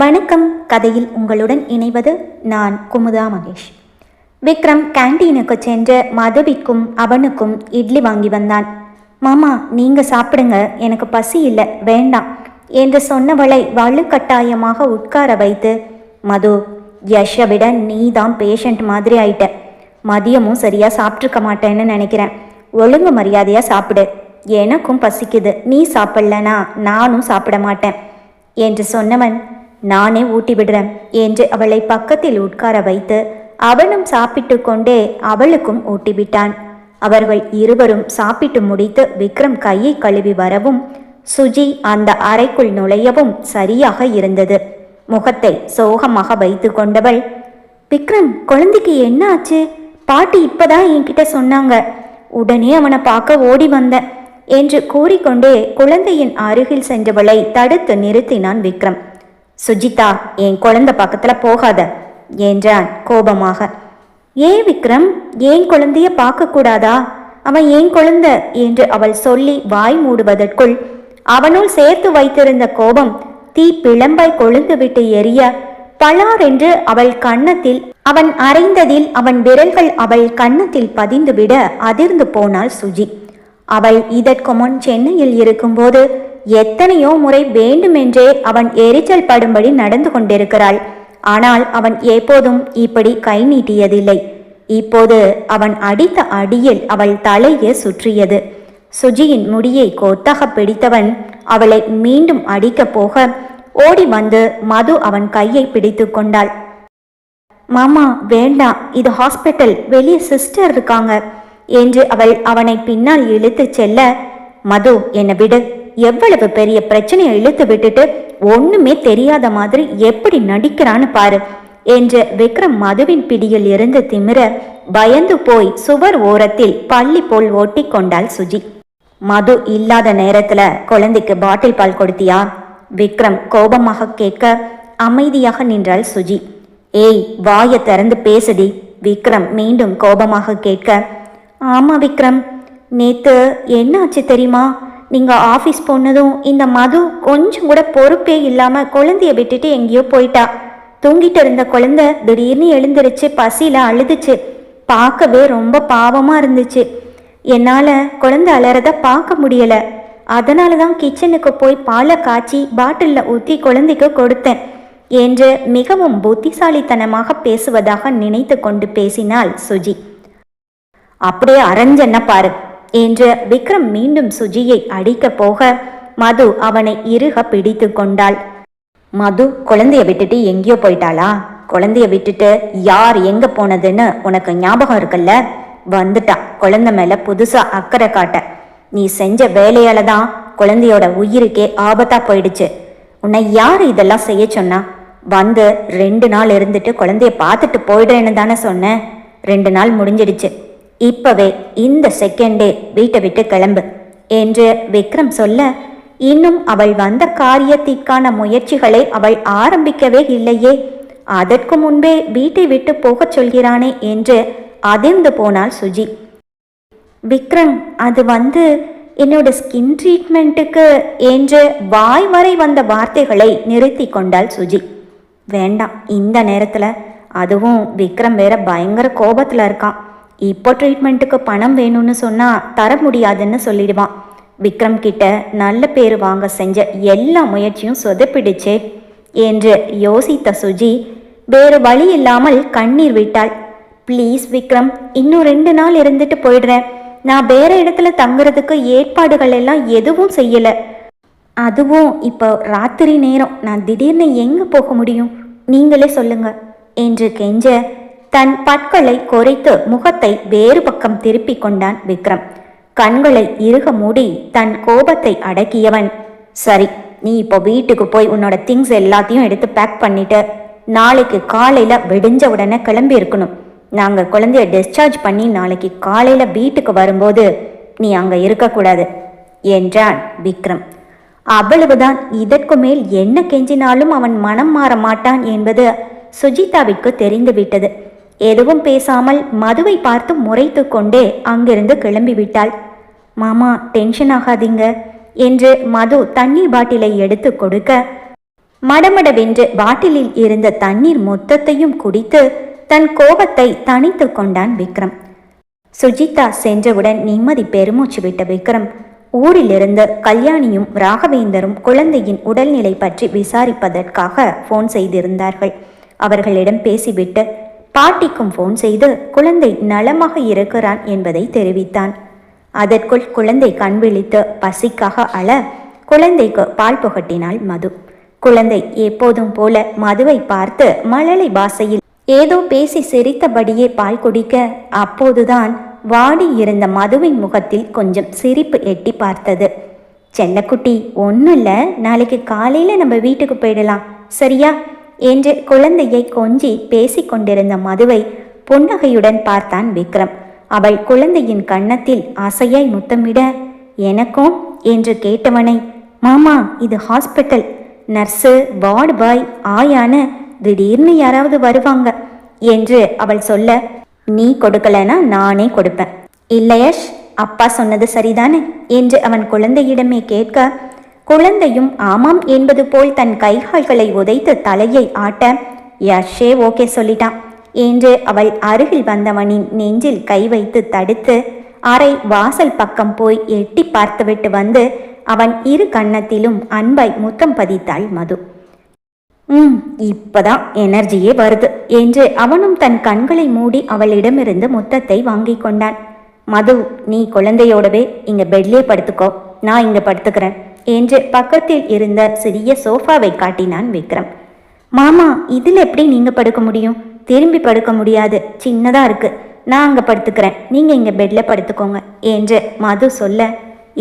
வணக்கம். கதையில் உங்களுடன் இணைவது நான் குமுதா மகேஷ். விக்ரம் கேண்டீனுக்கு சென்று மதவிக்கும் அவனுக்கும் இட்லி வாங்கி வந்தான். மாமா நீங்க சாப்பிடுங்க. எனக்கு பசி இல்லை. வேண்டாம் என்று சொன்னவளை வலுக்கட்டாயமாக உட்கார வைத்து மது யஷை விட நீ தான் பேஷண்ட் மாதிரி ஆயிட்ட. மதியமும் சரியா சாப்பிட்ருக்க மாட்டேன்னு நினைக்கிறேன். ஒழுங்கு மரியாதையா சாப்பிடு. எனக்கும் பசிக்குது. நீ சாப்பிடலனா நானும் சாப்பிட மாட்டேன். என்று சொன்னவன் நானே ஊட்டி விடுறேன் என்று அவளை பக்கத்தில் உட்கார வைத்து அவனும் சாப்பிட்டு கொண்டே அவளுக்கும் ஊட்டிவிட்டான். அவர்கள் இருவரும் சாப்பிட்டு முடித்து விக்ரம் கையை கழுவி வரவும் சுஜி அந்த அறைக்குள் நுழையவும் சரியாக இருந்தது. முகத்தை சோகமாக வைத்து கொண்டவள் விக்ரம் குழந்தைக்கு என்ன ஆச்சு பாட்டி இப்பதான் என்கிட்ட சொன்னாங்க. உடனே அவனை பார்க்க ஓடி வந்தேன் என்று கூறிக்கொண்டே குழந்தையின் அருகில் சென்றவளை தடுத்து நிறுத்தினான் விக்ரம். சுஜிதா என் குழந்தை பக்கத்துல போகாத என்றான் கோபமாக. ஏன் விக்ரம் ஏன் குழந்தைய பார்க்க கூடாதா அவன் ஏன் குழந்தை என்று அவள் சொல்லி வாய் மூடுவதற்குள் அவனுள் சேர்த்து வைத்திருந்த கோபம் தீ பிளம்பை கொழுந்துவிட்டு எரிய பலாரென்று அவள் கன்னத்தில் அவன் அறைந்ததில் அவன் விரல்கள் அவள் கன்னத்தில் பதிந்துவிட அதிர்ந்து போனாள் சுஜி. அவள் இதற்கு முன் சென்னையில் இருக்கும்போது எத்தனையோ முறை வேண்டுமென்றே அவன் எரிச்சல் படும்படி நடந்து கொண்டிருக்கிறாள். ஆனால் அவன் எப்போதும் இப்படி கை நீட்டியதில்லை. இப்போது அவன் அடித்த அடியில் அவள் தலையே சுற்றியது. சுஜியின் முடியை கொத்தக பிடித்தவன் அவளை மீண்டும் அடிக்கப் போக ஓடி வந்து மது அவன் கையை பிடித்து கொண்டாள். மாமா வேண்டாம் இது ஹாஸ்பிட்டல் வெளியே சிஸ்டர் இருக்காங்க என்று அவள் அவனை பின்னால் இழுத்துச் செல்ல மது என்னை விடு. எவ்வளவு பெரிய பிரச்சனையை இழுத்து விட்டுட்டு ஒண்ணுமே தெரியாத மாதிரி எப்படி நடிக்கிறான்னு பாரு என்று விக்ரம் மதுவின் பிடியில் இருந்து திமிர பயந்து போய் சுவர் ஓரத்தில் பள்ளி போல் ஓட்டி கொண்டாள் சுஜி. மது இல்லாத நேரத்துல குழந்தைக்கு பாட்டில் பால் கொடுத்தியா? விக்ரம் கோபமாக கேட்க அமைதியாக நின்றாள் சுஜி. ஏய் வாயை திறந்து பேசுடி விக்ரம் மீண்டும் கோபமாக கேட்க. ஆமா விக்ரம் நேத்து என்னாச்சு தெரியுமா? நீங்கள் ஆஃபீஸ் போனதும் இந்த மது கொஞ்சம் கூட பொறுப்பே இல்லாமல் குழந்தைய விட்டுட்டு எங்கேயோ போயிட்டா. தூங்கிட்டு இருந்த குழந்தை திடீர்னு எழுந்திருச்சு பசியில அழுதுச்சு. பார்க்கவே ரொம்ப பாவமாக இருந்துச்சு. என்னால் குழந்தை அலறத பார்க்க முடியலை. அதனால தான் கிச்சனுக்கு போய் பாலை காய்ச்சி பாட்டிலில் ஊற்றி குழந்தைக்கு கொடுத்தேன். என்று மிகவும் புத்திசாலித்தனமாக பேசுவதாக நினைத்து கொண்டு பேசினாள் சுஜி. அப்படியே அரஞ்சென்ன பாரு. என்று விக்ரம் மீண்டும் சுஜியை அடிக்கப் போக மது அவனை இறுக பிடித்து கொண்டாள். மது குழந்தைய விட்டுட்டு எங்கேயோ போயிட்டாளா? குழந்தைய விட்டுட்டு யார் எங்க போனதுன்னு உனக்கு ஞாபகம் இருக்குல்ல? வந்துட்டா. குழந்தை மேல புதுசா அக்கறை காட்ட. நீ செஞ்ச வேலையால தான் குழந்தையோட உயிருக்கே ஆபத்தா போயிடுச்சு. உன்னை யார் இதெல்லாம் செய்ய சொன்னா? வந்து ரெண்டு நாள் இருந்துட்டு குழந்தைய பார்த்துட்டு போயிடுறேன்னு தானே சொன்னேன் ரெண்டு நாள் முடிஞ்சிடுச்சு. இப்பவே இந்த செகண்டே வீட்டை விட்டு கிளம்பு என்று விக்ரம் சொல்ல இன்னும் அவள் வந்த காரியத்திற்கான முயற்சிகளை அவள் ஆரம்பிக்கவே இல்லையே. அதற்கு முன்பே வீட்டை விட்டு போகச் சொல்கிறானே என்று அதிர்ந்து போனாள் சுஜி. விக்ரம் அது வந்து என்னோட ஸ்கின் ட்ரீட்மெண்ட்டுக்கு என்று வாய் வரை வந்த வார்த்தைகளை நிறுத்தி கொண்டாள் சுஜி. வேண்டாம் இந்த நேரத்தில் அதுவும் விக்ரம் வேற பயங்கர கோபத்தில் இருக்கான். இப்போ ட்ரீட்மெண்ட்டுக்கு பணம் வேணும்னு சொன்னால் தர முடியாதுன்னு சொல்லிடுவான். விக்ரம் கிட்ட நல்ல பேர் வாங்க செஞ்ச எல்லா முயற்சியும் சொதப்பிடுச்சே. என்று யோசித்த சுஜி வேறு வழி இல்லாமல் கண்ணீர் விட்டாள். ப்ளீஸ் விக்ரம் இன்னும் ரெண்டு நாள் இருந்துட்டு போயிடுறேன். நான் வேற இடத்துல தங்குறதுக்கு ஏற்பாடுகள் எல்லாம் எதுவும் செய்யலை. அதுவும் இப்போ ராத்திரி நேரம். நான் திடீர்னு எங்கே போக முடியும்? நீங்களே சொல்லுங்க. என்று கெஞ்ச தன் பற்களை குறைத்து முகத்தை வேறு பக்கம் திருப்பிக் கொண்டான் விக்ரம். கண்களை இறுக மூடி தன் கோபத்தை அடக்கியவன் சரி நீ இப்போ வீட்டுக்கு போய் உன்னோட திங்ஸ் எல்லாத்தையும் எடுத்து பேக் பண்ணிட்டு நாளைக்கு காலையில விடிஞ்ச உடனே கிளம்பி இருக்கணும். நாங்கள் குழந்தைய டிஸ்சார்ஜ் பண்ணி நாளைக்கு காலையில வீட்டுக்கு வரும்போது நீ அங்க இருக்கக்கூடாது என்றான் விக்ரம். அவ்வளவுதான் இதற்கு மேல் என்ன கெஞ்சினாலும் அவன் மனம் மாற மாட்டான் என்பது சுஜிதாவிற்கு தெரிந்துவிட்டது. எதுவும் பேசாமல் மதுவை பார்த்து முறைத்து கொண்டே அங்கிருந்து கிளம்பிவிட்டாள். மாமா டென்ஷன் ஆகாதீங்க என்று மது தண்ணீர் பாட்டிலை எடுத்து கொடுக்க மடமடவென்று பாட்டிலில் இருந்த தண்ணீர் மொத்தத்தையும் குடித்து தன் கோபத்தை தணித்து கொண்டான் விக்ரம். சுஜிதா சென்றவுடன் நிம்மதி பெருமூச்சு விட்ட விக்ரம். ஊரிலிருந்து கல்யாணியும் ராகவேந்தரும் குழந்தையின் உடல்நிலை பற்றி விசாரிப்பதற்காக போன் செய்திருந்தார்கள். அவர்களிடம் பேசிவிட்டு பாட்டிக்கும் ஃபோன் செய்து குழந்தை நலமாக இருக்கிறான் என்பதை தெரிவித்தான். அதற்குள் குழந்தை கண் விழித்து பசிக்காக அழ குழந்தைக்கு பால் புகட்டினாள் மது. குழந்தை எப்போதும் போல மதுவை பார்த்து மழலை பாசையில் ஏதோ பேசி சிரித்தபடியே பால் குடிக்க அப்போதுதான் வாடி இருந்த மதுவின் முகத்தில் கொஞ்சம் சிரிப்பு எட்டி பார்த்தது. செல்லக்குட்டி ஒன்றும் இல்லை. நாளைக்கு காலையில் நம்ம வீட்டுக்கு போயிடலாம். சரியா? என்று குழந்தையை கொஞ்சி பேசிக்கொண்டிருந்த மதுவை புன்னகையுடன் பார்த்தான் விக்ரம். அவள் குழந்தையின் கன்னத்தில் அசையாய் முத்தமிட எனக்கும்? என்று கேட்டவனை மாமா இது ஹாஸ்பிட்டல். நர்ஸு வார்டு பாய் ஆயான திடீர்னு யாராவது வருவாங்க என்று அவள் சொல்ல நீ கொடுக்கலனா நானே கொடுப்பேன். இல்லையஷ் அப்பா சொன்னது சரிதானே? என்று அவன் குழந்தையிடமே கேட்க குழந்தையும் ஆமாம் என்பது போல் தன் கைகால்களை உதைத்து தலையை ஆட்ட யஷே ஓகே சொல்லிட்டான். என்று அவள் அருகில் வந்தவனின் நெஞ்சில் கை வைத்து தடுத்து அறை வாசல் பக்கம் போய் எட்டி பார்த்துவிட்டு வந்து அவன் இரு கன்னத்திலும் அன்பை முத்தம் பதித்தாள் மது. ம் இப்பதான் எனர்ஜியே வருது என்று அவனும் தன் கண்களை மூடி அவளிடமிருந்து முத்தத்தை வாங்கி கொண்டான். மது நீ குழந்தையோடவே இங்க பெட்லேயே படுத்துக்கோ நான் இங்க படுத்துக்கிறேன். என்று பக்கத்தில் இருந்த சிறிய சோஃபாவை காட்டினான் விக்ரம். மாமா இதில் எப்படி நீங்கள் படுக்க முடியும்? திரும்பி படுக்க முடியாது. சின்னதாக இருக்கு. நான் அங்கே படுத்துக்கிறேன். நீங்கள் இங்கே பெட்டில் படுத்துக்கோங்க என்று மது சொல்ல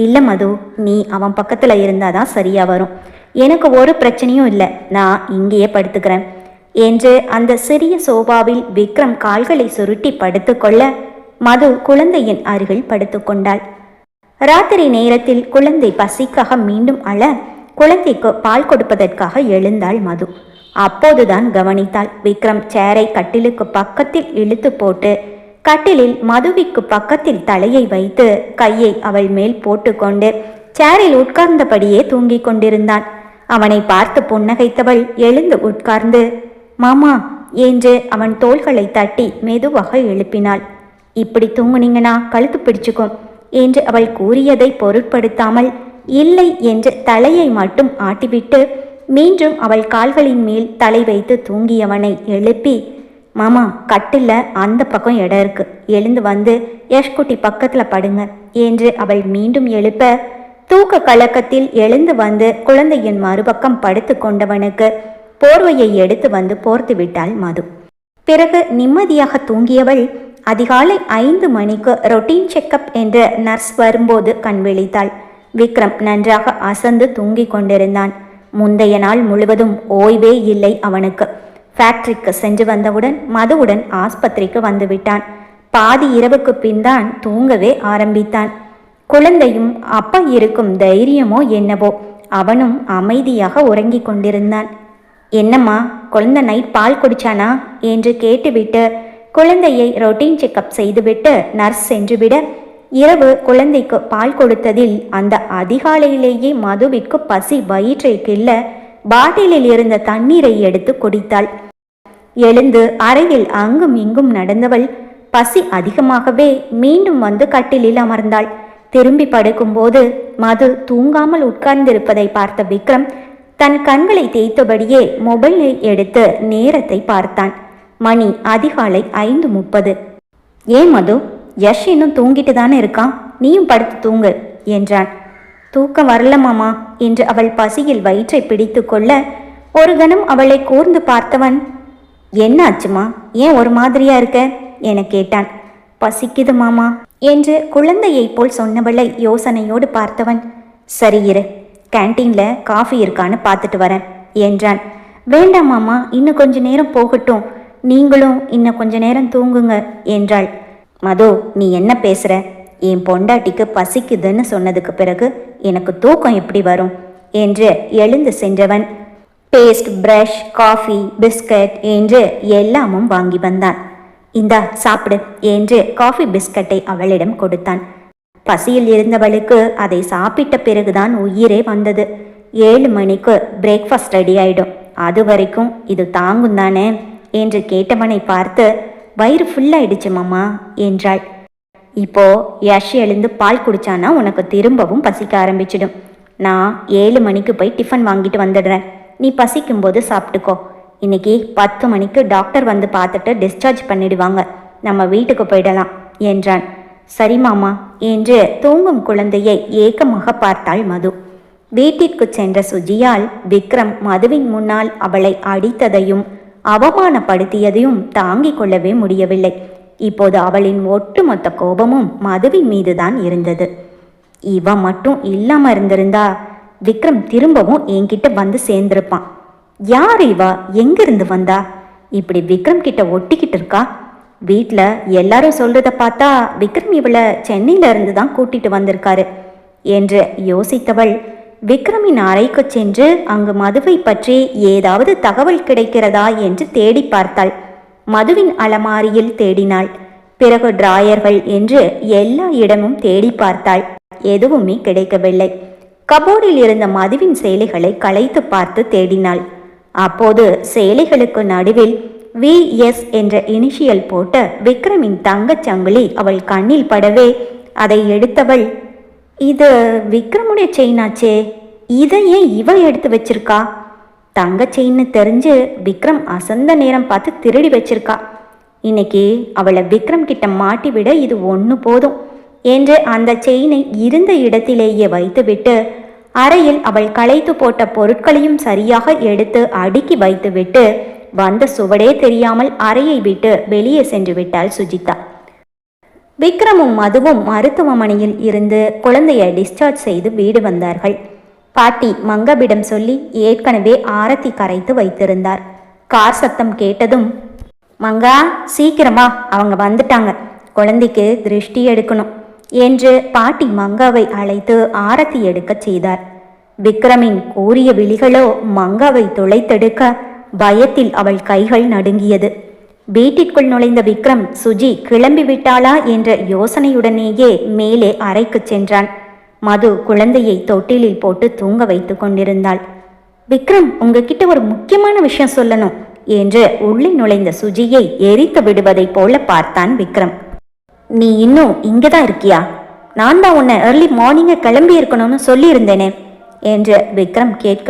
இல்லை மது நீ அவன் பக்கத்தில் இருந்தால் தான் சரியாக வரும். எனக்கு ஒரு பிரச்சனையும் இல்லை. நான் இங்கேயே படுத்துக்கிறேன் என்று அந்த சிறிய சோபாவில் விக்ரம் கால்களை சுருட்டி படுத்துக்கொள்ள மது குழந்தையின் அருகில் படுத்துக்கொண்டாள். ராத்திரி நேரத்தில் குழந்தை பசிக்காக மீண்டும் அழ குழந்தைக்கு பால் கொடுப்பதற்காக எழுந்தாள் மது. அப்போதுதான் கவனித்தாள். விக்ரம் சேரை கட்டிலுக்கு பக்கத்தில் இழுத்து போட்டு கட்டிலில் மதுவிக்கு பக்கத்தில் தலையை வைத்து கையை அவள் மேல் போட்டுக்கொண்டு சேரில் உட்கார்ந்தபடியே தூங்கிக் கொண்டிருந்தான். அவனை பார்த்து புன்னகைத்தவள் எழுந்து உட்கார்ந்து மாமா என்று அவன் தோள்களை தட்டி மெதுவாக எழுப்பினாள். இப்படி தூங்குனீங்கன்னா கழுத்து பிடிச்சுக்கும். என்று அவள் கூறியதை பொருட்படுத்தாமல் இல்லை என்று தலையை மட்டும் ஆட்டிவிட்டு மீண்டும் அவள் கால்களின் மேல் தலை வைத்து தூங்கியவனை எழுப்பி மாமா கட்டில் அந்த பக்கம் இடம் இருக்கு. எழுந்து வந்து யஷ்குட்டி பக்கத்தில் படுங்க என்று அவள் மீண்டும் எழுப்ப தூக்க கலக்கத்தில் எழுந்து வந்து குழந்தையின் மறுபக்கம் படுத்து கொண்டவனுக்கு போர்வையை எடுத்து வந்து போர்த்து விட்டாள் மது. பிறகு நிம்மதியாக தூங்கியவள் அதிகாலை ஐந்து மணிக்கு ரொட்டீன் செக்கப் என்று நர்ஸ் வரும்போது கண் விழித்தாள். விக்ரம் நன்றாக அசந்து தூங்கிக் கொண்டிருந்தான். முந்தைய நாள் முழுவதும் ஓய்வே இல்லை அவனுக்கு. ஃபேக்டரிக்கு சென்று வந்தவுடன் மதுவுடன் ஆஸ்பத்திரிக்கு வந்துவிட்டான் பாதி இரவுக்கு பின்தான் தூங்கவே ஆரம்பித்தான். குழந்தையும் அப்பா இருக்கும் தைரியமோ என்னவோ அவனும் அமைதியாக உறங்கிக் கொண்டிருந்தான். என்னம்மா குழந்தை நைட் பால் குடிச்சானா? என்று கேட்டுவிட்டு குழந்தையை ரொட்டீன் செக்கப் செய்துவிட்டு நர்ஸ் சென்றுவிட இரவு குழந்தைக்கு பால் கொடுத்ததில் அந்த அதிகாலையிலேயே மதுவிற்கு பசி வயிற்றை கிள்ள பாட்டிலில் இருந்த தண்ணீரை எடுத்து குடித்தாள். எழுந்து அறையில் அங்கும் இங்கும் நடந்தவள் பசி அதிகமாகவே மீண்டும் வந்து கட்டிலில் அமர்ந்தாள். திரும்பி படுக்கும்போது மது தூங்காமல் உட்கார்ந்திருப்பதை பார்த்த விக்ரம் தன் கண்களை தேய்த்தபடியே மொபைலை எடுத்து நேரத்தை பார்த்தான். மணி அதிகாலை ஐந்து முப்பது. ஏன் மது யஷ் இன்னும் தூங்கிட்டு தானே இருக்கான் நீயும் படுத்து தூங்கு என்றான். தூக்கம் வரல மாமா என்று அவள் பசியில் வயிற்றை பிடித்து கொள்ள ஒரு கணம் அவளை கூர்ந்து பார்த்தவன் என்ன ஆச்சுமா ஏன் ஒரு மாதிரியா இருக்க? என கேட்டான். பசிக்குது மாமா என்று குழந்தையைப் போல் சொன்னவளை யோசனையோடு பார்த்தவன் சரி இரு கேன்டீன்ல காஃபி இருக்கான்னு பார்த்துட்டு வரேன் என்றான். வேண்டாம் மாமா இன்னும் கொஞ்ச நேரம் போகட்டும் நீங்களும் இன்னும் கொஞ்ச நேரம் தூங்குங்க என்றாள். மது நீ என்ன பேசுற? என் பொண்டாட்டிக்கு பசிக்குதுன்னு சொன்னதுக்கு பிறகு எனக்கு தூக்கம் எப்படி வரும்? என்று எழுந்து சென்றவன். பேஸ்ட் பிரஷ் காஃபி பிஸ்கட் என்று எல்லாமும் வாங்கி வந்தான். இந்தா சாப்பிடு என்று காஃபி பிஸ்கட்டை அவளிடம் கொடுத்தான். பசியில் இருந்தவளுக்கு அதை சாப்பிட்ட பிறகுதான் உயிரே வந்தது. ஏழு மணிக்கு பிரேக்ஃபாஸ்ட் ரெடி ஆயிடும். அது வரைக்கும் இது தாங்கும் தானே என்று கேட்டவனை பார்த்து வயிறு ஃபுல்லாயிடுச்சு மாமா என்றாள். இப்போ யஷ் எழுந்து பால் குடிச்சானா உனக்கு திரும்பவும் பசிக்க ஆரம்பிச்சிடும். நான் ஏழு மணிக்கு போய் டிஃபன் வாங்கிட்டு வந்துடுறேன். நீ பசிக்கும்போது சாப்பிட்டுக்கோ. இன்னைக்கு பத்து மணிக்கு டாக்டர் வந்து பார்த்துட்டு டிஸ்சார்ஜ் பண்ணிடுவாங்க. நம்ம வீட்டுக்கு போயிடலாம் என்றான். சரி மாமா என்று தூங்கும் குழந்தையை ஏக்கமாக பார்த்தாள் மது. வீட்டிற்கு சென்ற சுஜியால் விக்ரம் மதுவின் முன்னால் அவளை அடித்ததையும் அவமானப்படுத்தியதையும் தாங்கிக் கொள்ளவே முடியவில்லை. இப்போது அவளின் ஒட்டுமொத்த கோபமும் மதுவின் மீதுதான் இருந்தது. இவ மட்டும் இல்லாம இருந்திருந்தா விக்ரம் திரும்பவும் என்கிட்ட வந்து சேர்ந்திருப்பான். யார் இவ? எங்கிருந்து வந்தா? இப்படி விக்ரம் கிட்ட ஒட்டிக்கிட்டு இருக்கா? வீட்டில் எல்லாரும் சொல்றத பார்த்தா விக்ரம் இவளை சென்னையில இருந்து தான் கூட்டிட்டு வந்திருக்காரு என்று யோசித்தவள் விக்ரமின் அறைக்கு சென்று அங்கு மதுவை பற்றி ஏதாவது தகவல் கிடைக்கிறதா என்று தேடி பார்த்தாள். மதுவின் அலமாரியில் தேடினாள். பிறகு டிராயர்கள் என்று எல்லா இடமும் தேடி பார்த்தாள். எதுவுமே கிடைக்கவில்லை. கபோர்டில் இருந்த மதுவின் சேலைகளை களைத்து பார்த்து தேடினாள். அப்போது சேலைகளுக்கு நடுவில் வி எஸ் என்ற இனிஷியல் போட்ட விக்ரமின் தங்கச் சங்கிலி அவள் கண்ணில் படவே அதை எடுத்தவள் இது விக்ரமுடைய செயினாச்சே இதை ஏன் இவ எடுத்து வச்சிருக்கா? தங்க செயின்னு தெரிஞ்சு விக்ரம் அசந்த நேரம் பார்த்து திருடி வச்சிருக்கா. இன்னைக்கு அவளை விக்ரம் கிட்ட மாட்டி விட இது ஒன்று போதும் என்று அந்த செயினை இருந்த இடத்திலேயே வைத்துவிட்டு அறையில் அவள் களைத்து போட்ட பொருட்களையும் சரியாக எடுத்து அடுக்கி வைத்துவிட்டு வந்த சுவடே தெரியாமல் அறையை விட்டு வெளியே சென்று விட்டாள் சுஜிதா. விக்ரமும் மதுவும் மருத்துவமனையில் இருந்து குழந்தையை டிஸ்சார்ஜ் செய்து வீடு வந்தார்கள். பாட்டி மங்கபிடம் சொல்லி ஏற்கனவே ஆரத்தி கரைத்து வைத்திருந்தார். கார் சத்தம் கேட்டதும் மங்கா சீக்கிரமா அவங்க வந்துட்டாங்க. குழந்தைக்கு திருஷ்டி எடுக்கணும் என்று பாட்டி மங்காவை அழைத்து ஆரத்தி எடுக்கச் செய்தார். விக்ரமின் கூறிய விழிகளோ மங்காவை துளைத்தெடுக்க பயத்தில் அவள் கைகள் நடுங்கியது. வீட்டிற்குள் நுழைந்த விக்ரம் சுஜி கிளம்பி விட்டாளா? என்ற யோசனையுடனேயே மேலே அறைக்கு சென்றான். மது குழந்தையை தொட்டிலில் போட்டு தூங்க வைத்துக் கொண்டிருந்தாள். விக்ரம் உங்ககிட்ட ஒரு முக்கியமான விஷயம் சொல்லணும் என்று உள்ளே நுழைந்த சுஜியை எரித்து விடுவதைப் போல பார்த்தான் விக்ரம். நீ இன்னும் இங்கே தான் இருக்கியா? நான் தான் உன்னை ஏர்லி மார்னிங்கே கிளம்பி இருக்கணும்னு சொல்லியிருந்தேனே என்று விக்ரம் கேட்க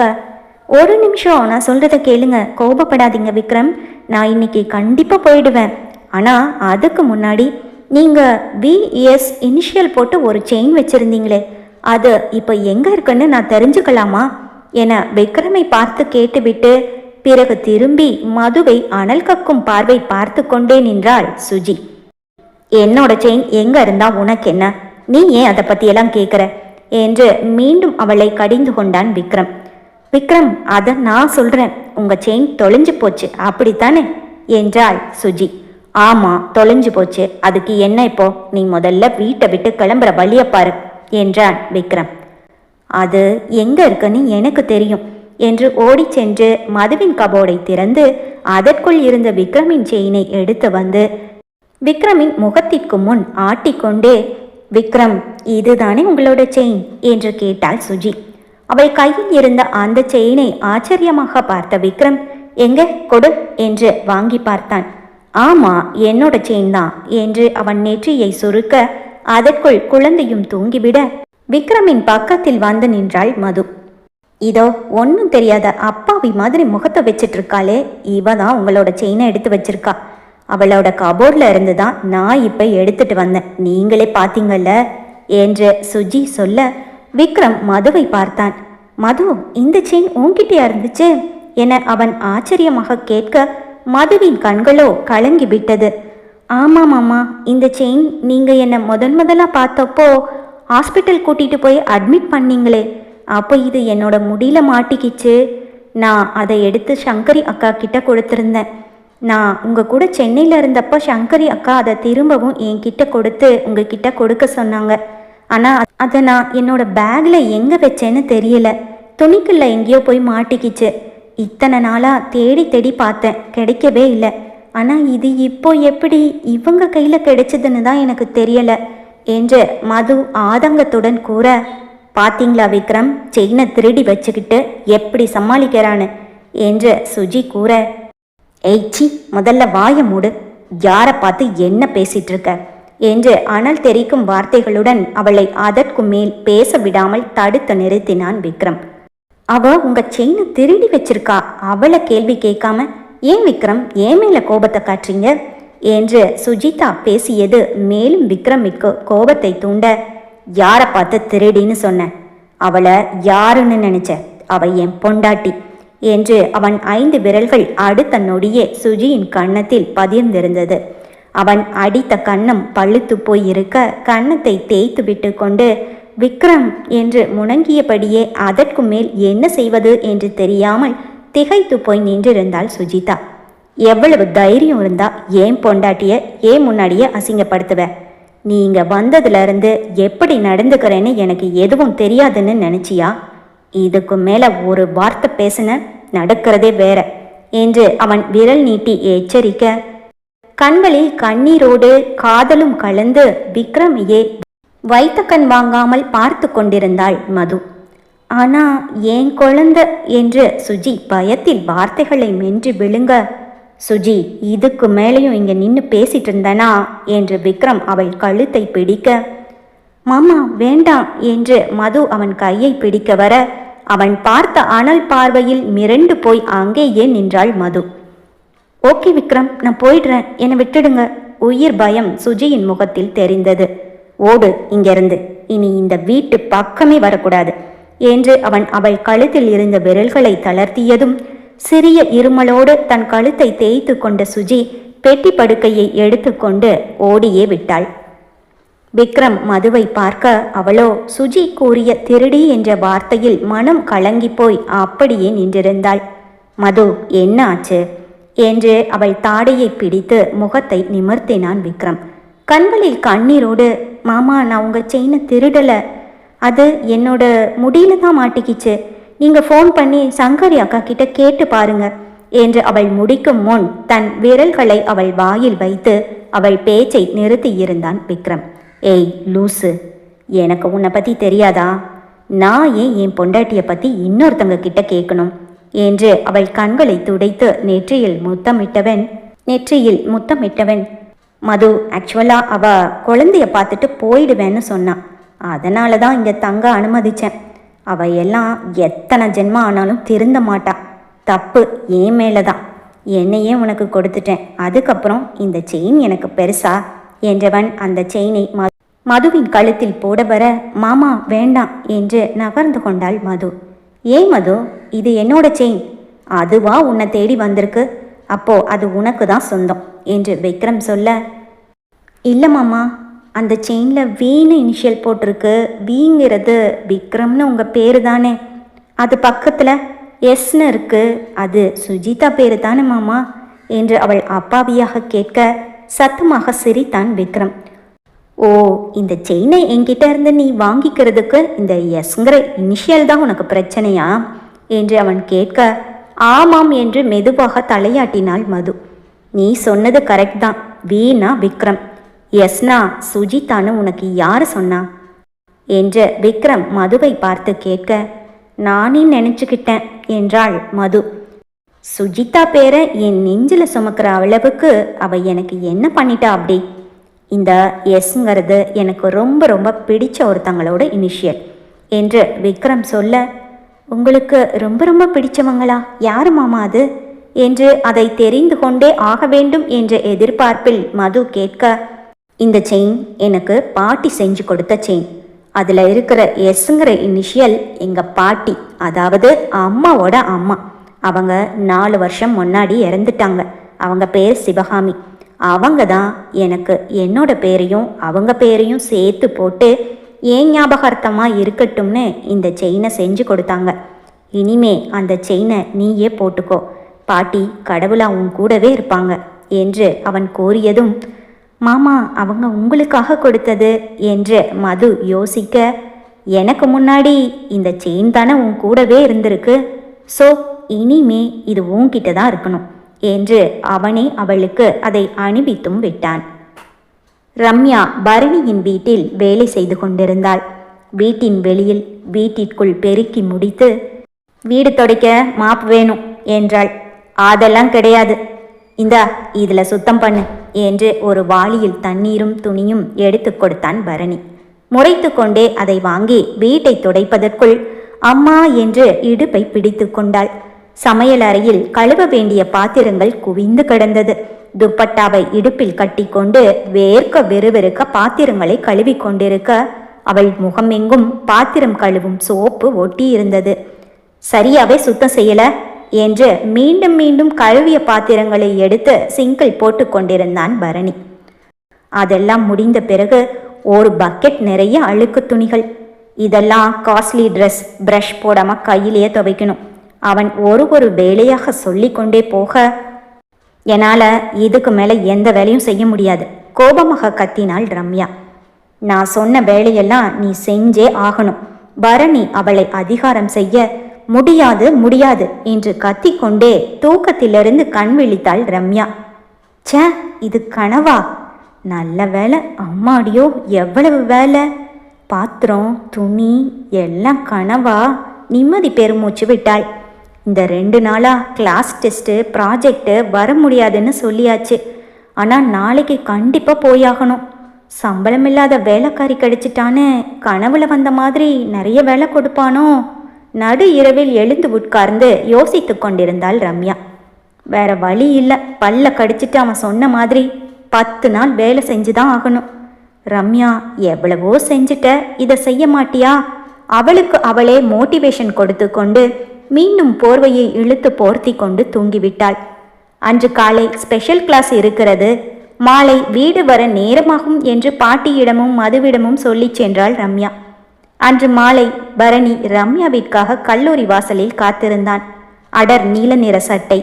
ஒரு நிமிஷம் நான் சொல்கிறத கேளுங்க. கோபப்படாதீங்க விக்ரம். நான் இன்னைக்கு கண்டிப்பாக போயிடுவேன். ஆனால் அதுக்கு முன்னாடி நீங்கள் விஎஸ் இனிஷியல் போட்டு ஒரு செயின் வச்சுருந்தீங்களே. அது இப்போ எங்கே இருக்குன்னு நான் தெரிஞ்சுக்கலாமா? என விக்ரமை பார்த்து கேட்டுவிட்டு பிறகு திரும்பி மதுவை அனல் கக்கும் பார்வை பார்த்து கொண்டே நின்றாள் சுஜி. என்னோட செயின் எங்க இருந்தா உனக்கு என்ன? நீ ஏன் அதை பற்றியெல்லாம் கேட்குற என்று மீண்டும் அவளை கடிந்து கொண்டான் விக்ரம். விக்ரம் அதை நான் சொல்றேன். உங்க செயின் தொலைஞ்சு போச்சு. அப்படித்தானே? என்றாள் சுஜி. ஆமா தொலைஞ்சு போச்சு. அதுக்கு என்ன இப்போ? நீ முதல்ல வீட்டை விட்டு கிளம்புற வழிய பாரு என்றான் விக்ரம். அது எங்க இருக்குன்னு எனக்கு தெரியும் என்று ஓடிச் சென்று மதுவின் கபோர்டை திறந்து அதற்குள் இருந்த விக்ரமின் செயினை எடுத்து வந்து விக்ரமின் முகத்திற்கு முன் ஆட்டிக்கொண்டே விக்ரம் இதுதானே உங்களோட செயின் என்று கேட்டாள் சுஜி. அவள் கையில் இருந்த அந்த செயினை ஆச்சரியமாக பார்த்த விக்ரம் எங்க கொடு என்று வாங்கி பார்த்தான். ஆமா என்னோட செயின் தான் என்று அவன் நெற்றியை சுருக்க அதற்குள் குழந்தையும் தூங்கிவிட. விக்ரமின் பக்கத்தில் வந்து நின்றாள் மது. இதோ ஒன்றும் தெரியாத அப்பாவி மாதிரி முகத்தை வச்சிட்டு இருக்காளே இவ தான் உங்களோட செயினை எடுத்து வச்சிருக்கா. அவளோட கபோர்டில் இருந்து தான் நான் இப்போ எடுத்துட்டு வந்தேன். நீங்களே பார்த்தீங்கல்ல என்று சுஜி சொல்ல விக்ரம் மதுவை பார்த்தான். மது இந்த செயின் உன்கிட்டயா இருந்துச்சு? என அவன் ஆச்சரியமாக கேட்க மதுவின் கண்களோ கலங்கி விட்டது. ஆமாம் மாமா இந்த செயின் நீங்கள் என்னை முதன் முதலாக பார்த்தப்போ ஹாஸ்பிட்டல் கூட்டிகிட்டு போய் அட்மிட் பண்ணீங்களே. அப்போ இது என்னோட முடியில மாட்டிக்கிச்சு. நான் அதை எடுத்து சங்கரி அக்கா கிட்ட கொடுத்துருந்தேன். நான் உங்கள் கூட சென்னையில் இருந்தப்போ சங்கரி அக்கா அதை திரும்பவும் என்கிட்ட கொடுத்து உங்ககிட்ட கொடுக்க சொன்னாங்க. ஆனால் அதை நான் என்னோட பேக்கில் எங்கே வச்சேன்னு தெரியல. துணிக்குள்ள எங்கேயோ போய் மாட்டிக்கிச்சு. இத்தனை நாளாக தேடி தேடி பார்த்தேன். கிடைக்கவே இல்லை. ஆனால் இது இப்போ எப்படி இவங்க கையில் கிடைச்சதுன்னு தான் எனக்கு தெரியலை. என்று மது ஆதங்கத்துடன் கூற பாத்தீங்களா விக்ரம்? செயினை திருடி வச்சுக்கிட்டு எப்படி சமாளிக்கிறான்னு? என்று சுஜி கூற எய்ச்சி முதல்ல வாய மூடு. யாரை பார்த்து என்ன பேசிட்டு இருக்க? என்று அனல் தெரிக்கும் வார்த்தைகளுடன் அவளை அதற்கு மேல் பேச விடாமல் தடுத்து நிறுத்தினான் விக்ரம். அவ உங்க செயினை திருடி வச்சிருக்கா? அவளை கேள்வி கேட்காம ஏன் விக்ரம் ஏன் மேல கோபத்தை காட்டுறீங்க? என்று சுஜிதா பேசியது மேலும் விக்ரமிக்கு கோபத்தை தூண்ட யாரை பார்த்து திருடின்னு சொன்ன? அவளை யாருன்னு நினைச்ச? அவ என் பொண்டாட்டி என்று அவன் ஐந்து விரல்கள் அடுத்த நொடியே சுஜியின் கன்னத்தில் பதிர்ந்திருந்தது அவன் அடித்த கண்ணம் பழுத்து போய் இருக்க கன்னத்தை தேய்த்து விட்டு கொண்டு விக்ரம் என்று முணங்கியபடியே அதற்கு மேல் என்ன செய்வது என்று தெரியாமல் திகைத்து போய் நின்றிருந்தாள் சுஜிதா. எவ்வளவு தைரியம் இருந்தா ஏன் பொண்டாட்டிய ஏன் முன்னாடியே அசிங்கப்படுத்துவ? நீங்க வந்ததுலேருந்து எப்படி நடந்துக்கிறேன்னு எனக்கு எதுவும் தெரியாதுன்னு நினைச்சியா? இதுக்கு மேல ஒரு வார்த்தை பேசின நடக்கிறதே வேற என்று அவன் விரல் நீட்டி எச்சரிக்க கண்களில் கண்ணீரோடு காதலும் கலந்து விக்ரமையே வைத்த கண் வாங்காமல் பார்த்து கொண்டிருந்தாள் மது. ஆனா ஏன் குழந்தை என்று சுஜி பயத்தில் வார்த்தைகளை மென்று விழுங்க. சுஜி இதுக்கு மேலேயும் இங்கே நின்று பேசிட்டு இருந்தனா? என்று விக்ரம் அவள் கழுத்தை பிடிக்க. மாமா வேண்டாம் என்று மது அவன் கையை பிடிக்க வர அவன் பார்த்த அனல் பார்வையில் மிரண்டு போய் அங்கேயே நின்றாள் மது. ஓகே விக்ரம் நான் போயிடுறேன். என்னை விட்டுடுங்க. உயிர் பயம் சுஜியின் முகத்தில் தெரிந்தது. ஓடு இங்கிருந்து. இனி இந்த வீட்டு பக்கமே வரக்கூடாது. என்று அவன் அவள் கழுத்தில் இருந்த விரல்களை தளர்த்தியதும் சிறிய இருமலோடு தன் கழுத்தை தேய்த்து கொண்ட சுஜி பெட்டி படுக்கையை எடுத்துக்கொண்டு ஓடியே விட்டாள். விக்ரம் மதுவை பார்க்க அவளோ சுஜி கூறிய திருடி என்ற வார்த்தையில் மனம் கலங்கி போய் அப்படியே நின்றிருந்தாள். மது என்ன ஆச்சு? என்று அவள் தாடையை பிடித்து முகத்தை நிமிர்த்தினான் விக்ரம். கண்களில் கண்ணீரோடு மாமா நான் உங்கள் செயினை திருடலை. அது என்னோட முடியில தான் மாட்டிக்கிச்சு. நீங்கள் ஃபோன் பண்ணி சங்கரி அக்கா கிட்ட கேட்டு பாருங்க என்று அவள் முடிக்கும் முன் தன் விரல்களை அவள் வாயில் வைத்து அவள் பேச்சை நிறுத்தியிருந்தான் விக்ரம். ஏய் லூசு எனக்கு உன்னை பற்றி தெரியாதா? நான் ஏன் என் பொண்டாட்டியை பற்றி இன்னொருத்தங்க கிட்ட கேட்கணும்? என்று அவள் கண்களை துடைத்து நெற்றியில் முத்தமிட்டவன் நெற்றியில் முத்தமிட்டவன் மது ஆக்சுவலாக அவ குழந்தைய பார்த்துட்டு போயிடுவேன்னு சொன்னான். அதனால தான் இங்கே தங்க அனுமதிச்சேன். அவ எல்லாம் எத்தனை ஜென்மம் ஆனாலும் திருந்த மாட்டான் தப்பு ஏன் மேலே தான் என்னையே உனக்கு கொடுத்துட்டேன். அதுக்கப்புறம் இந்த செயின் எனக்கு பெருசா? என்றவன் அந்த செயினை மதுவின் கழுத்தில் போட வர மாமா வேண்டாம் என்று நகர்ந்து கொண்டாள் மது. ஏன் மது இது என்னோட செயின் அதுவா உன்னை தேடி வந்திருக்கு. அப்போ அது உனக்கு தான் சொந்தம் என்று விக்ரம் சொல்ல இல்லை மாமா அந்த செயினில் வீணு இனிஷியல் போட்டிருக்கு. வீங்கிறது விக்ரம்னு உங்கள் பேர் தானே அது பக்கத்தில் எஸ்னு இருக்கு. அது சுஜிதா பேர் தானே மாமா? என்று அவள் அப்பாவியாக கேட்க சத்தமாக சிரித்தான் விக்ரம். ஓ இந்த செயினை என்கிட்ட இருந்து நீ வாங்கிக்கிறதுக்கு இந்த எஸ்ங்கிற இனிஷியல் தான் உனக்கு பிரச்சனையா? என்று அவன் கேட்க ஆமாம் என்று மெதுவாக தலையாட்டினாள் மது. நீ சொன்னது கரெக்ட் தான் வீணா விக்ரம். எஸ்னா சுஜிதான்னு உனக்கு யார் சொன்னா? என்று விக்ரம் மதுவை பார்த்து கேட்க நானே நினச்சிக்கிட்டேன் என்றாள் மது. சுஜிதா பேரை என் நெஞ்சில் சுமக்கிற அளவுக்கு அவள் எனக்கு என்ன பண்ணிட்டா அப்படி? இந்த எஸ்ங்கிறது எனக்கு ரொம்ப ரொம்ப பிடிச்ச ஒருத்தங்களோட இனிஷியல் என்று விக்ரம் சொல்ல உங்களுக்கு ரொம்ப ரொம்ப பிடிச்சவங்களா? யாரு மாமா அது? என்று அதை தெரிந்து கொண்டே ஆக வேண்டும் என்ற எதிர்பார்ப்பில் மது கேட்க இந்த செயின் எனக்கு பாட்டி செஞ்சு கொடுத்த செயின். அதில் இருக்கிற எஸ்ங்கிற இனிஷியல் எங்கள் பாட்டி அதாவது அம்மாவோட அம்மா. அவங்க நாலு வருஷம் முன்னாடி இறந்துட்டாங்க. அவங்க பேர் சிவகாமி. அவங்க தான் எனக்கு என்னோட பேரையும் அவங்க பேரையும் சேர்த்து போட்டு ஏன் ஞாபகார்த்தமாக இருக்கட்டும்னு இந்த செயினை செஞ்சு கொடுத்தாங்க. இனிமே அந்த செயினை நீயே போட்டுக்கோ. பாட்டி கடவுளாக உன் கூடவே இருப்பாங்க என்று அவன் கோரியதும் மாமா அவங்க உங்களுக்காக கொடுத்தது என்று மது யோசிக்க எனக்கு முன்னாடி இந்த செயின் தானே உன் கூடவே இருந்திருக்கு. ஸோ இனிமே இது உன்கிட்ட தான் இருக்கணும். என்று அவனே அவளுக்கு அதை அணிவித்தும் விட்டான். ரம்யா பரணியின் வீட்டில் வேலை செய்து கொண்டிருந்தாள். வீட்டின் வெளியில் வீட்டிற்குள் பெருக்கி முடித்து வீடு துடைக்க மாப்பு வேணும் என்றாள். அதெல்லாம் கிடையாது. இந்தா இதில் சுத்தம் பண்ணு என்று ஒரு வாளியில் தண்ணீரும் துணியும் எடுத்து கொடுத்தான் பரணி. முறைத்து கொண்டே அதை வாங்கி வீட்டை துடைப்பதற்குள் அம்மா என்று இடுப்பை பிடித்து கொண்டாள். சமையல் அறையில் கழுவ வேண்டிய பாத்திரங்கள் குவிந்து கிடந்தது. துப்பட்டாவை இடுப்பில் கட்டிக்கொண்டு வேர்க்க வெறுவெறுக்க பாத்திரங்களை கழுவி கொண்டிருக்க அவள் முகமெங்கும் பாத்திரம் கழுவும் சோப்பு ஒட்டி இருந்தது சரியாவே சுத்தம் செய்யல என்று மீண்டும் மீண்டும் கழுவிய பாத்திரங்களை எடுத்து சிங்கிள் போட்டு கொண்டிருந்தான் பரணி. அதெல்லாம் முடிந்த பிறகு ஒரு பக்கெட் நிறைய அழுக்கு துணிகள். இதெல்லாம் காஸ்ட்லி ட்ரெஸ் ப்ரஷ் போடாமல் கையிலேயே துவைக்கணும். அவன் ஒரு ஒரு வேலையாக சொல்லிக்கொண்டே போக என்னால் இதுக்கு மேலே எந்த வேலையும் செய்ய முடியாது. கோபமாக கத்தினாள் ரம்யா. நான் சொன்ன வேலையெல்லாம் நீ செஞ்சே ஆகணும். பரணி அவளை அதிகாரம் செய்ய முடியாது முடியாது என்று கத்திக்கொண்டே தூக்கத்திலிருந்து கண் விழித்தாள் ரம்யா. சே இது கனவா? நல்ல வேலை அம்மாடியோ எவ்வளவு வேலை? பாத்திரம் துணி எல்லாம் கனவா? நிம்மதி பெருமூச்சு விட்டாள். இந்த ரெண்டு நாளாக கிளாஸ் டெஸ்ட்டு ப்ராஜெக்ட்டு வர முடியாதுன்னு சொல்லியாச்சு. ஆனால் நாளைக்கு கண்டிப்பாக போயாகணும். சம்பளம் இல்லாத வேலைக்காரி கிடைச்சிட்டான்னு கனவுல வந்த மாதிரி நிறைய வேலை கொடுப்பானோ? நடு இரவில் எழுந்து உட்கார்ந்து யோசித்து கொண்டிருந்தாள் ரம்யா. வேற வழி இல்லை பல்ல கடிச்சிட்டு அவன் சொன்ன மாதிரி பத்து நாள் வேலை செஞ்சு தான் ஆகணும். ரம்யா எவ்வளவோ செஞ்சுட்ட இதை செய்ய மாட்டியா? அவளுக்கு அவளே மோட்டிவேஷன் கொடுத்து கொண்டு மீண்டும் போர்வையை இழுத்து போர்த்தி கொண்டு தூங்கிவிட்டாள். அன்று காலை ஸ்பெஷல் கிளாஸ் இருக்கிறது. மாலை வீடு வர நேரமாகும் என்று பாட்டியிடமும் மதுவிடமும் சொல்லிச் சென்றாள் ரம்யா. அன்று மாலை பரணி ரம்யாவிற்காக கல்லூரி வாசலில் காத்திருந்தான். அடர் நீல நிற சட்டை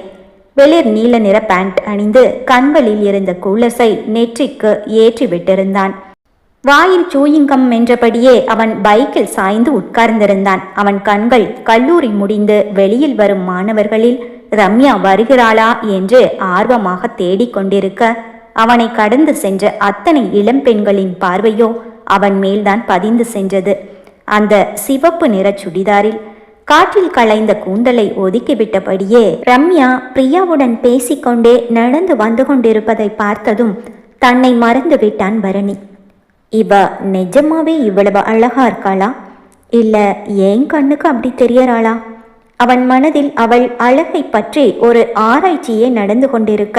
வெளிர் நீல நிற பேண்ட் அணிந்து கண்களில் இருந்த கூலஸை நெற்றிக்கு ஏற்றி விட்டிருந்தான் வாயில் சூயிங்கம் என்றபடியே அவன் பைக்கில் சாய்ந்து உட்கார்ந்திருந்தான். அவன் கண்கள் கல்லூரி முடிந்து வெளியில் வரும் மாணவர்களில் ரம்யா வருகிறாளா? என்று ஆர்வமாக தேடிக்கொண்டிருக்க அவனை கடந்து சென்ற அத்தனை இளம் பெண்களின் பார்வையோ அவன் மேல்தான் பதிந்து சென்றது. அந்த சிவப்பு நிற சுடிதாரில் காற்றில் களைந்த கூந்தலை ஒதுக்கிவிட்டபடியே ரம்யா பிரியாவுடன் பேசிக்கொண்டே நடந்து வந்து கொண்டிருப்பதை பார்த்ததும் தன்னை மறந்து விட்டான் பரணி. இவ நிஜமாவே இவ்வளவு அழகா இருக்காளா? இல்ல என் கண்ணுக்கு அப்படி தெரியறாளா? அவன் மனதில் அவள் அழகை பற்றி ஒரு ஆராய்ச்சியே நடந்து கொண்டிருக்க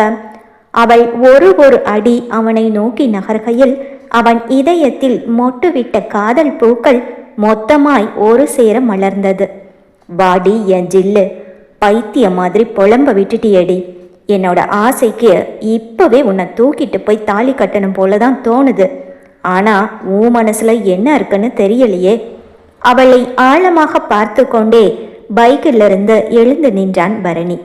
அவள் ஒரு ஒரு அடி அவனை நோக்கி நகர்கையில் அவன் இதயத்தில் மொட்டுவிட்ட காதல் பூக்கள் மொத்தமாய் ஒரு சேர மலர்ந்தது. வாடி என் ஜில்லு பைத்திய மாதிரி புலம்ப விட்டுட்டியடி. என்னோட ஆசைக்கு இப்பவே உன்னை தூக்கிட்டு போய் தாலி கட்டணும் போலதான் தோணுது. ஆனா உன் மனசுல என்ன இருக்குன்னு தெரியலையே. அவளை ஆழமாக பார்த்து கொண்டே பைக்கிலிருந்து எழுந்து நின்றான் பரணி.